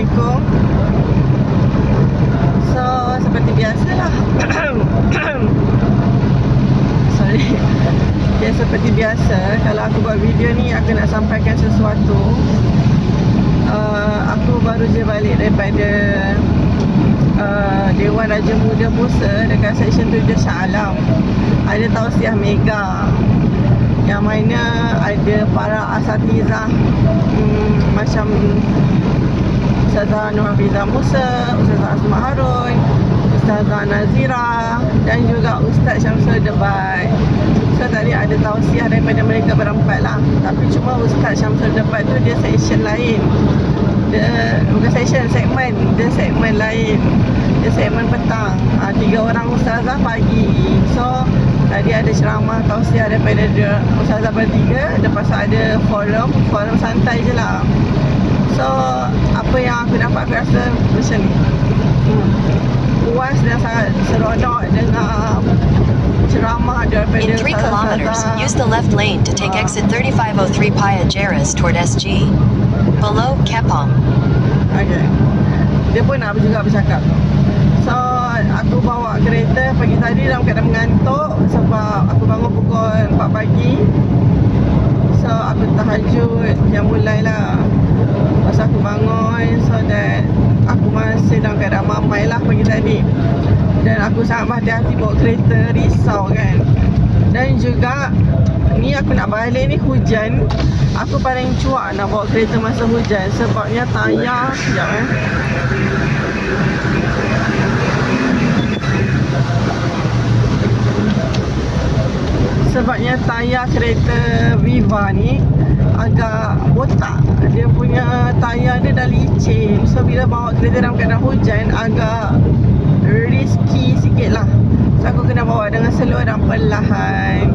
Assalamualaikum. So seperti biasalah Sorry. Okay seperti biasa Kalau aku buat video ni Aku nak sampaikan sesuatu. Uh, Aku baru je balik daripada uh, Dewan Raja Muda Musa Dekat Seksyen 7 Shah Alam. Ada tausiah mega. Yang mana ada para asatizah hmm, Macam Ustazah Nur Hafizah Musa Ustazah Asma Harun Ustazah Nazira Dan juga Ustaz Syamsul Debat So tadi ada tausiah daripada mereka berempat lah. Tapi cuma Ustaz Syamsul Debat tu dia section lain. Dia bukan section, segmen. Dia segmen lain. Dia segmen petang. Ha, Tiga orang ustazah pagi. So tadi ada ceramah tausiah daripada dia Ustazah bertiga. Lepas ada forum. Forum santai je lah So apa yang aku dapat aku rasa macam ni hmm. Puas dan sangat seronok dengan ceramah daripada In 3 kilometers, use the left lane to take exit 3503 Paya Jaris toward SG. Below Kepong. Okay. Dia pun nak juga bercakap So aku bawa kereta pagi tadi dalam keadaan mengantuk Sebab aku bangun pukul 4 pagi So aku tahajud yang mulai lah Masa aku bangun So that aku masih dalam keadaan mamai lah pagi tadi. Dan aku sangat berhati-hati bawa kereta Risau kan? Dan juga Ni aku nak balik ni hujan. Aku paling cuak nak bawa kereta masa hujan Sebabnya tayar Sekejap eh Sebabnya tayar kereta Viva ni agak botak. Dia punya tayar dia dah licin. So bila bawa kereta dalam keadaan hujan agak risky sikit lah So aku kena bawa dengan slow dan perlahan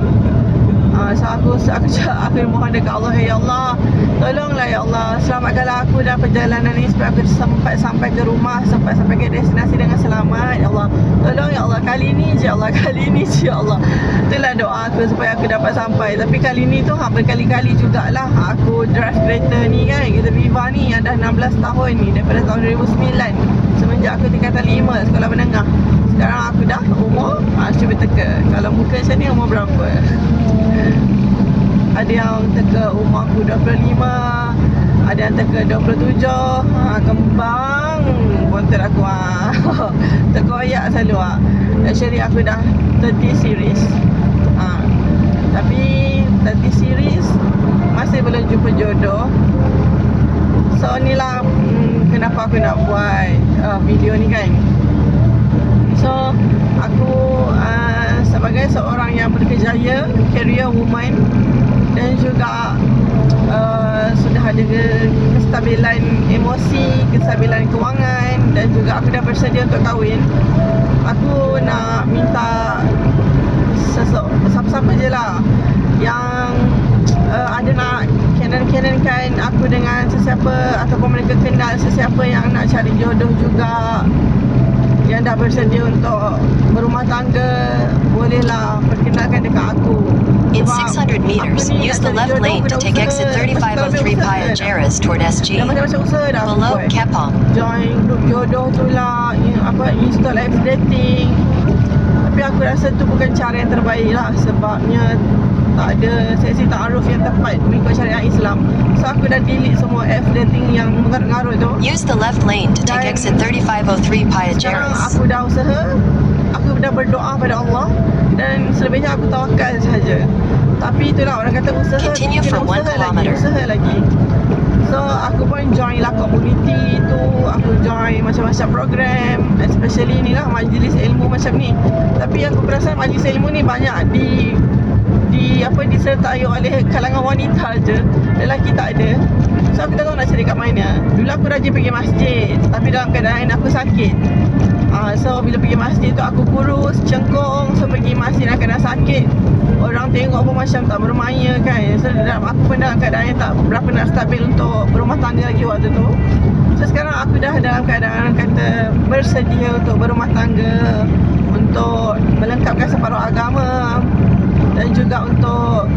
So aku aku aku mohon dekat Allah ya Allah? Tolonglah ya Allah. Selamatkanlah aku dalam perjalanan ni supaya aku sempat sampai ke rumah sempat sampai ke destinasi dengan selamat ya Allah. Tolong ya Allah kali ni je ya Allah kali ni je ya Allah. Itulah doa aku supaya aku dapat sampai. Tapi kali ni tu ha, berkali-kali jugalah aku drive kereta ni kan kereta Viva ni yang dah 16 tahun ni daripada tahun 2009 semenjak aku tingkatan 5 sekolah menengah. Sekarang aku dah umur ha, cuba teka. Kalau muka macam ni umur berapa ada yang teka umur aku 25 Ada yang teka 27 ha, Kembang Bontot aku ha. Terkoyak selalu ha. Actually aku dah 30 series ha. Tapi 30 series Masih belum jumpa jodoh So ni lah hmm, Kenapa aku nak buat uh, video ni kan So aku uh, sebagai seorang yang berkejaya career woman dan juga uh, sudah ada ke- kestabilan emosi, kestabilan kewangan dan juga aku dah bersedia untuk kahwin. Aku nak minta siapa-siapa je lah yang uh, ada nak canon-canonkan aku dengan sesiapa ataupun mereka kenal sesiapa yang nak cari jodoh juga yang dah bersedia untuk berumah tangga bolehlah perkenalkan dekat aku In Sebab 600 meters, use the left lane to take exit Lepas tu aku 3503 dah Paya. Jaris toward SG. Below Kepong. join grup jodoh tu lah apa install apps dating tapi aku rasa tu bukan cara yang terbaik lah sebabnya tak ada sesi ta'aruf yang tepat mengikut syariat Islam. So aku dah delete semua apps dating yang mengarut-ngarut tu. Use the left lane to take Dan- exit 3503 Paya sekarang aku dah usaha Aku dah berdoa pada Allah Dan selebihnya aku tawakal sahaja. Tapi itulah orang kata usaha Continue for one usaha kilometer. lagi, Usaha lagi. So aku pun join lah community tu Aku join macam-macam program Especially ni lah majlis ilmu macam ni. Tapi aku perasan majlis ilmu ni banyak di di apa disertai oleh kalangan wanita je. Lelaki tak ada. So aku tak tahu nak cari kat mana. Dulu aku rajin pergi masjid tapi dalam keadaan aku sakit. Uh, so bila pergi masjid tu aku kurus cengkung so pergi masjid dalam keadaan sakit. Orang tengok pun macam tak bermaya kan? So dalam aku pun dalam keadaan yang tak berapa nak stabil untuk berumah tangga lagi waktu tu. So sekarang aku dah dalam keadaan kata bersedia untuk berumah tangga untuk melengkapkan separuh agama juga untuk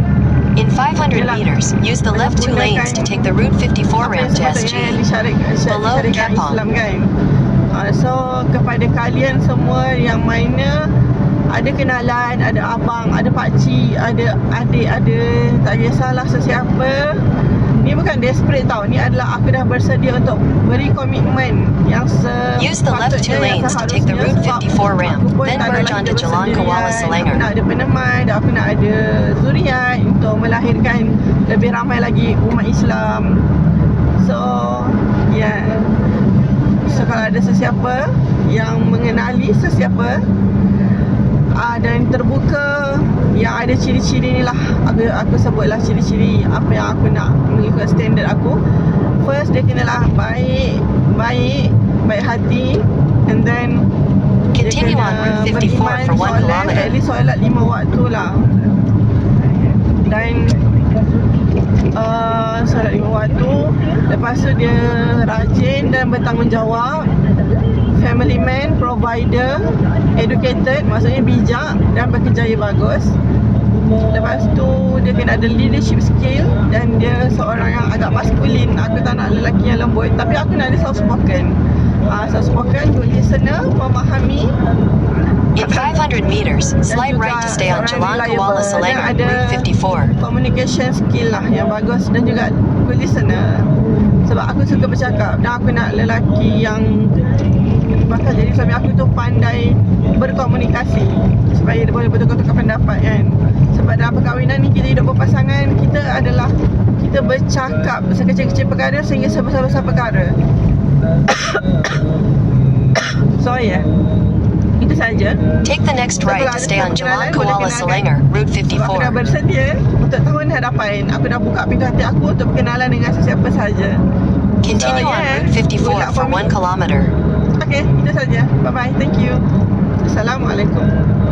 In 500 Yelah. meters, use the left two lanes to take the Route 54 apa yang ramp to SG. Below Kepong. Kan uh, so kepada kalian semua yang mana ada kenalan, ada abang, ada pakcik, ada adik, ada tak kisahlah sesiapa Ni bukan desperate tau Ni adalah aku dah bersedia untuk beri komitmen Yang Use the left two sepatutnya, lanes to take the Route sebab 54 ramp, then merge onto Jalan. Kuala Selangor. Aku nak ada peneman dan aku nak ada zuriat Untuk melahirkan lebih ramai lagi umat Islam So Yeah So kalau ada sesiapa Yang mengenali sesiapa uh, Dan terbuka Yang ada ciri-ciri ni lah. Aku, aku sebutlah ciri-ciri Apa yang aku nak mengikut standard aku. First dia kenalah baik Baik Baik hati. And then dia Continue on kena Route 54 beriman, for 1 solat, At least solat lima waktu lah. Dan uh, Solat lima waktu Lepas tu dia rajin dan bertanggungjawab Family man, provider Educated, maksudnya bijak Dan berkejaya bagus. Lepas tu dia kena ada leadership skill Dan dia seorang yang agak maskulin. Aku tak nak lelaki yang lembut Tapi aku nak dia soft spoken uh, Soft spoken, good listener, memahami. In 500 meters, slide right to stay on Jalan Kuala Selangor, Route 54. communication skill lah yang bagus dan juga good listener. Sebab aku suka bercakap dan aku nak lelaki yang bakal jadi suami aku tu pandai berkomunikasi supaya dia boleh bertukar-tukar pendapat kan? Sebab dalam perkahwinan ni kita hidup berpasangan kita adalah kita bercakap sekecil-kecil perkara sehingga sebesar-besar perkara. So yeah itu saja. Take the next right to stay on Jalan Kuala Selangor, Route sebab aku dah 54. bersedia untuk tahun hadapan. Aku dah buka pintu hati aku untuk berkenalan dengan sesiapa sahaja. Continue on Route 54 for 1 kilometer. Okay, itu saja. Bye-bye. Thank you. Assalamualaikum.